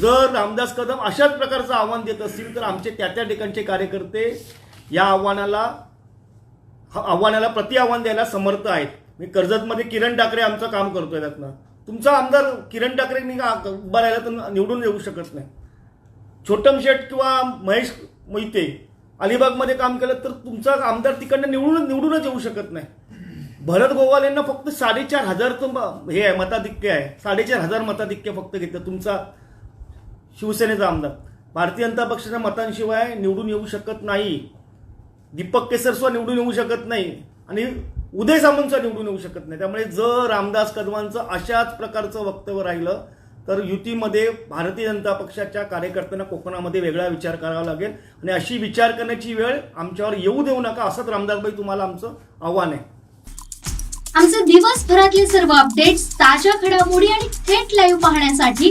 जर रामदास कदम अशाच प्रकारचं आव्हान देत असतील तर आमचे त्या त्या ठिकाणचे कार्यकर्ते या आव्हानाला आव्हानाला प्रति आव्हान द्यायला समर्थ आहेत. मी कर्जतमध्ये किरण ठाकरे आमचं काम करतोय त्यातनं. तुमचा आमदार किरण ठाकरेंनी का उभा राहिला तर निवडून येऊ शकत नाही. छोटम शेठ किंवा महेश मोहिते अलिबागमध्ये काम केलं तर तुमचा आमदार तिकडनं निवडून निवडूनच येऊ शकत नाही. भरत गोवाल यांना फक्त साडेचार हजारचं हे आहे मताधिक्य आहे. साडेचार हजार मताधिक्य फक्त घेतलं. तुमचा शिवसेनेचा आमदार. भारतीय जनता पक्षाच्या मतांशिवाय निवडून येऊ शकत नाही. दीपक केसरसुद्धा निवडून येऊ शकत नाही. आणि उदय सामंतसुद्धा निवडून येऊ शकत नाही. त्यामुळे जर रामदास कदमांचं अशाच प्रकारचं वक्तव्य राहिलं तर युतीमध्ये भारतीय जनता पक्षाच्या कार्यकर्त्यांना कोकणामध्ये वेगळा विचार करावा लागेल. आणि अशी विचार करण्याची वेळ आमच्यावर येऊ देऊ नका असंच रामदासबाई तुम्हाला आमचं आव्हान आहे. आमचे दिवसभरातले सर्व अपडेट्स ताज्या घडामोडी आणि थेट लाईव्ह पाहण्यासाठी